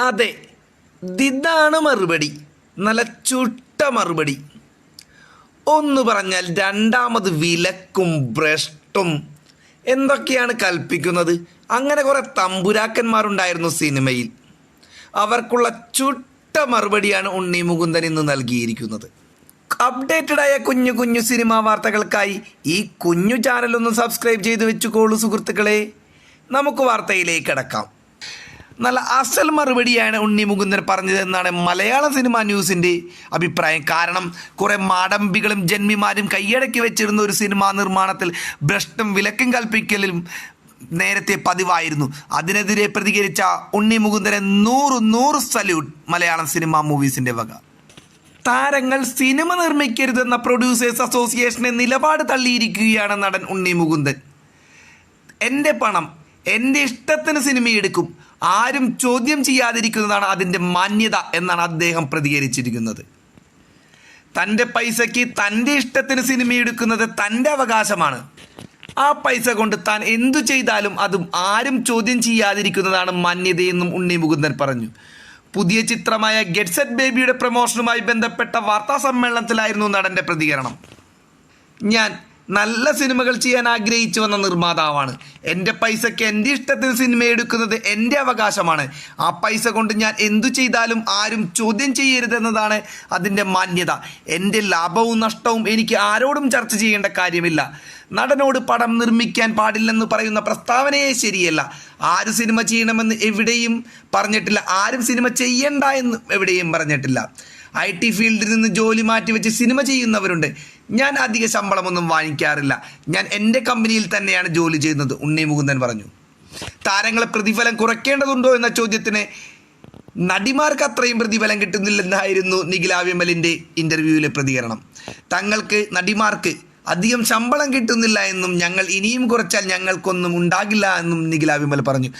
അതെ ദിദാണ് മറുപടി. നല്ല ചുട്ട മറുപടി. ഒന്ന് പറഞ്ഞാൽ രണ്ടാമത് വിലക്കും ഭ്രഷ്ടും. എന്തൊക്കെയാണ് കൽപ്പിക്കുന്നത്? അങ്ങനെ കുറെ തമ്പുരാക്കന്മാരുണ്ടായിരുന്നു സിനിമയിൽ. അവർക്കുള്ള ചുട്ട മറുപടിയാണ് ഉണ്ണി മുകുന്ദൻ ഇന്ന് നൽകിയിരിക്കുന്നത്. ആയ കുഞ്ഞു കുഞ്ഞു സിനിമാ വാർത്തകൾക്കായി ഈ കുഞ്ഞു ചാനലൊന്ന് സബ്സ്ക്രൈബ് ചെയ്ത് വെച്ചുകൊള്ളൂ സുഹൃത്തുക്കളെ. നമുക്ക് വാർത്തയിലേക്ക് കടക്കാം. നല്ല അസൽ മറുപടിയാണ് ഉണ്ണി മുകുന്ദൻ പറഞ്ഞതെന്നാണ് മലയാള സിനിമ ന്യൂസിന്റെ അഭിപ്രായം. കാരണം കുറേ മാടമ്പികളും ജന്മിമാരും കൈയടക്കി വെച്ചിരുന്ന ഒരു സിനിമാ നിർമ്മാണത്തിൽ ഭ്രഷ്ടം വിലക്കും കൽപ്പിക്കലും നേരത്തെ പതിവായിരുന്നു. അതിനെതിരെ പ്രതികരിച്ച ഉണ്ണി മുകുന്ദനെ നൂറ് നൂറ് സല്യൂട്ട് മലയാളം സിനിമ മൂവീസിന്റെ വക. താരങ്ങൾ സിനിമ നിർമ്മിക്കരുതെന്ന പ്രൊഡ്യൂസേഴ്സ് അസോസിയേഷനെ നിലപാട് തള്ളിയിരിക്കുകയാണ് നടൻ ഉണ്ണി മുകുന്ദൻ. എന്റെ പണം എന്റെ ഇഷ്ടത്തിന് സിനിമ എടുക്കും. ആരും ചോദ്യം ചെയ്യാതിരിക്കുന്നതാണ് അതിന്റെ മാന്യത എന്നാണ് അദ്ദേഹം പ്രതികരിച്ചിരിക്കുന്നത്. തന്റെ പൈസയ്ക്ക് തന്റെ ഇഷ്ടത്തിന് സിനിമ എടുക്കുന്നത് തന്റെ അവകാശമാണ്. ആ പൈസ കൊണ്ട് താൻ എന്തു ചെയ്താലും അതും ആരും ചോദ്യം ചെയ്യാതിരിക്കുന്നതാണ് മാന്യതയെന്നും ഉണ്ണി മുകുന്ദൻ പറഞ്ഞു. പുതിയ ചിത്രമായ ഗെറ്റ്സെറ്റ് ബേബിയുടെ പ്രമോഷനുമായി ബന്ധപ്പെട്ട വാർത്താ സമ്മേളനത്തിലായിരുന്നു നടന്റെ പ്രതികരണം. ഞാൻ നല്ല സിനിമകൾ ചെയ്യാൻ ആഗ്രഹിച്ചു വന്ന നിർമ്മാതാവാണ്. എന്റെ പൈസയ്ക്ക് എന്റെ ഇഷ്ടത്തിന് സിനിമ എടുക്കുന്നത് എന്റെ അവകാശമാണ്. ആ പൈസ കൊണ്ട് ഞാൻ എന്തു ചെയ്താലും ആരും ചോദ്യം ചെയ്യരുതെന്നതാണ് അതിന്റെ മാന്യത. എന്റെ ലാഭവും നഷ്ടവും എനിക്ക് ആരോടും ചർച്ച ചെയ്യേണ്ട കാര്യമില്ല. നടനോട് പടം നിർമ്മിക്കാൻ പാടില്ലെന്ന് പറയുന്ന പ്രസ്താവനയെ ശരിയല്ല. ആര് സിനിമ ചെയ്യണമെന്ന് എവിടെയും പറഞ്ഞിട്ടില്ല. ആരും സിനിമ ചെയ്യണ്ട എന്ന് എവിടെയും പറഞ്ഞിട്ടില്ല. ഐ ടി ഫീൽഡിൽ നിന്ന് ജോലി മാറ്റി വെച്ച് സിനിമ ചെയ്യുന്നവരുണ്ട്. ഞാൻ അധിക ശമ്പളമൊന്നും വാങ്ങിക്കാറില്ല. ഞാൻ എന്റെ കമ്പനിയിൽ തന്നെയാണ് ജോലി ചെയ്യുന്നത് ഉണ്ണി മുകുന്ദൻ പറഞ്ഞു. താരങ്ങളെ പ്രതിഫലം കുറയ്ക്കേണ്ടതുണ്ടോ എന്ന ചോദ്യത്തിന് നടിമാർക്ക് അത്രയും പ്രതിഫലം കിട്ടുന്നില്ലെന്നായിരുന്നു നിഖില വിമലിന്റെ ഇന്റർവ്യൂവിലെ പ്രതികരണം. തങ്ങൾക്ക് നടിമാർക്ക് അധികം ശമ്പളം കിട്ടുന്നില്ല എന്നും ഞങ്ങൾ ഇനിയും കുറച്ചാൽ ഞങ്ങൾക്കൊന്നും ഉണ്ടാകില്ല എന്നും നിഖില വിമൽ പറഞ്ഞു.